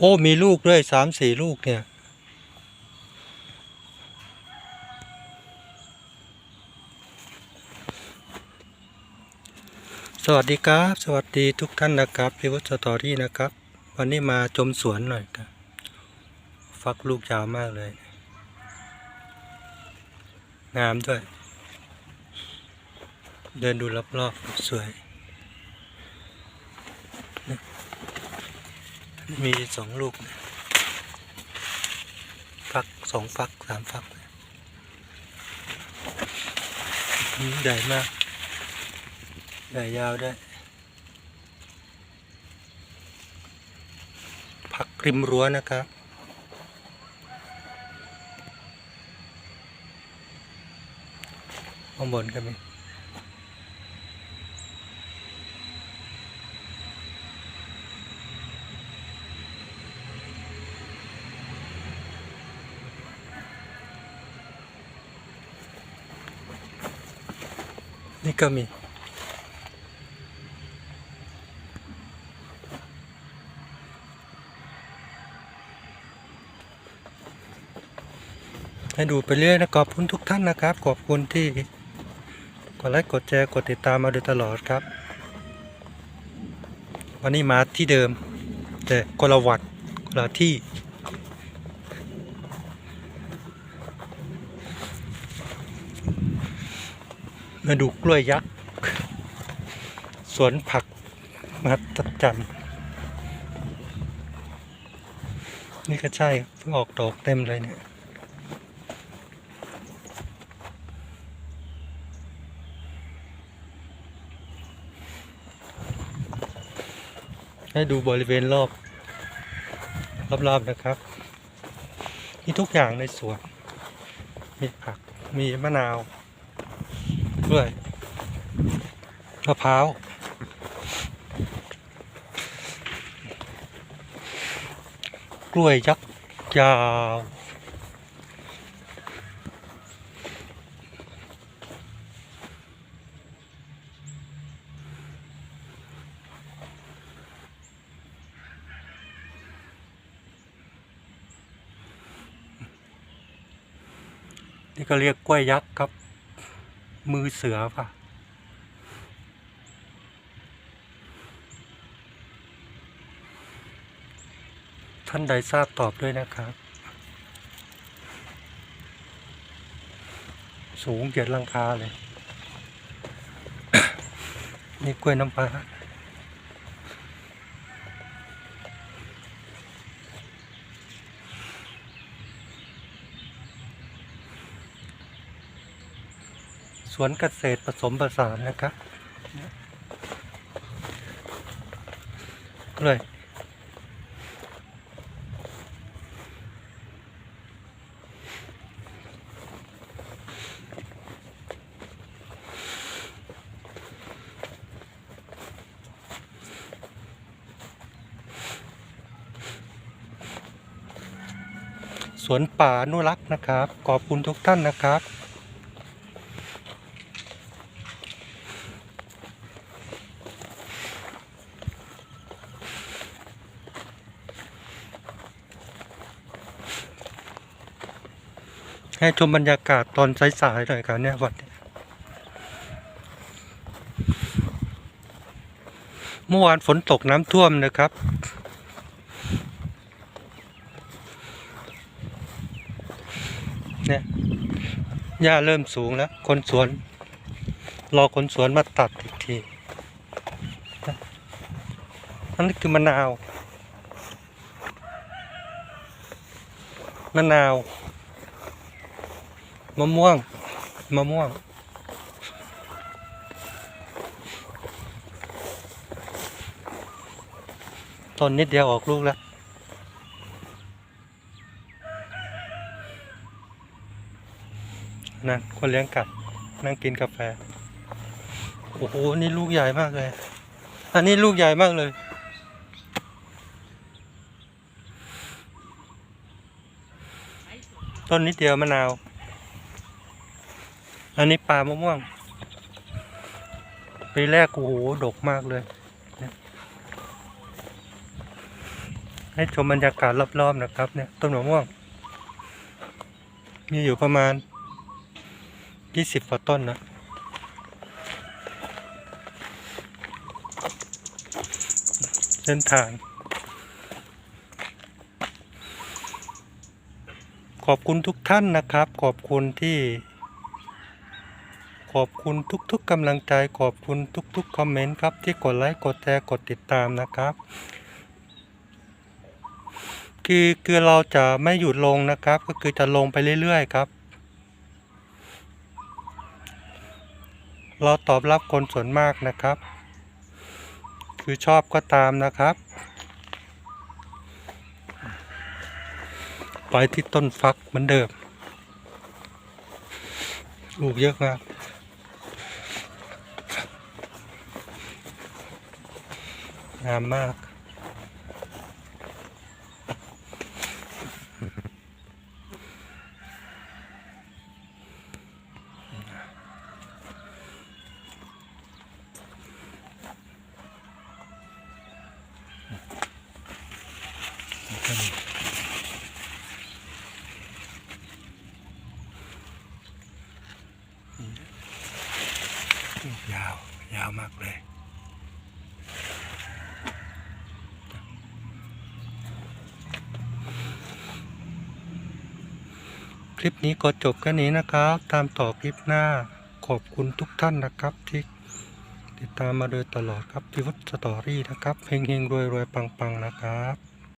โอ้มีลูกด้วยสามสี่ลูกเนี่ย สวัสดีครับ สวัสดีทุกท่านนะครับพิวัตสตอรี่นะครับ วันนี้มาชมสวนหน่อยครับฟักลูกยาวมากเลย งามด้วย เดินดูรอบๆสวย มีสองลูก ฟักสองฟักสามฟักใหญ่มาก ใหญ่ยาวได้ผักริมรั้วนะครับข้างบนก็มี นี่ก็มี ให้ดูไปเรื่อยนะขอบคุณทุกท่านนะครับ ขอบคุณที่กดไลค์กดแชร์กดติดตามมาโดยตลอดครับ วันนี้มาที่เดิม แต่คนละวัดคนละที่ มาดูกล้วยยักษ์ สวนผักมหัศจรรย์นี่ก็ใช่เพิ่งออกดอกเต็มเลยเนี่ยให้ดูบริเวณรอบรอบๆนะครับ มีทุกอย่างในสวน มีผัก มีมะนาว ด้วยมะพร้าวกล้วยยักษ์ยาวนี่ก็เรียกกล้วยยักษ์ครับ มือเสือป่ะ ท่านใดทราบตอบด้วยนะครับ สูงเกียรลังคาเลย นี่กล้วยน้ำปลา วนเกษตรผสมผสานนะครับกล้วยสวนป่าอนุรักษ์นะครับ ขอบคุณทุกท่านนะครับ ให้ชมบรรยากาศตอนสายๆหน่อยครับเนี่ยวันนี้เมื่อวานฝนตกน้ำท่วมนะครับเนี่ยหญ้าเริ่มสูงแล้ว คนสวน รอคนสวนมาตัดอีกทีนะอันนี้คือมะนาว มะนาว มะม่วง มะม่วง ต้นนิดเดียวออกลูกแล้ว นั่นคนเลี้ยงกัดนั่งกินกาแฟ โอ้โห นี่ลูกใหญ่มากเลย อันนี้ลูกใหญ่มากเลยต้นนิดเดียวมะนาว อันนี้ปลามะม่วง ปีแรกโอ้โหดกมากเลย ให้ชมบรรยากาศรอบๆนะครับเนี่ยต้นมะม่วง มีอยู่ประมาณ20กว่าต้นนะเส้นทาง ขอบคุณทุกท่านนะครับ ขอบคุณที่ ขอบคุณทุกๆกำลังใจ ขอบคุณทุกๆคอมเมนต์ครับที่กดไลค์กดแชร์กดติดตามนะครับ คือคือเราจะไม่หยุดลงนะครับ ก็คือจะลงไปเรื่อยๆครับ เราตอบรับคนส่วนมากนะครับ คือชอบก็ตามนะครับ ไปที่ต้นฟักเหมือนเดิมลูกเยอะมาก งามมาก ยาว ยาวมากเลย คลิปนี้ก็จบแค่นี้นะครับ ตามต่อคลิปหน้าขอบคุณทุกท่านนะครับที่ติดตามมาโดยตลอดครับพิวุฒสตอรี่นะครับเฮงเฮงรวยรวยปังปังนะครับ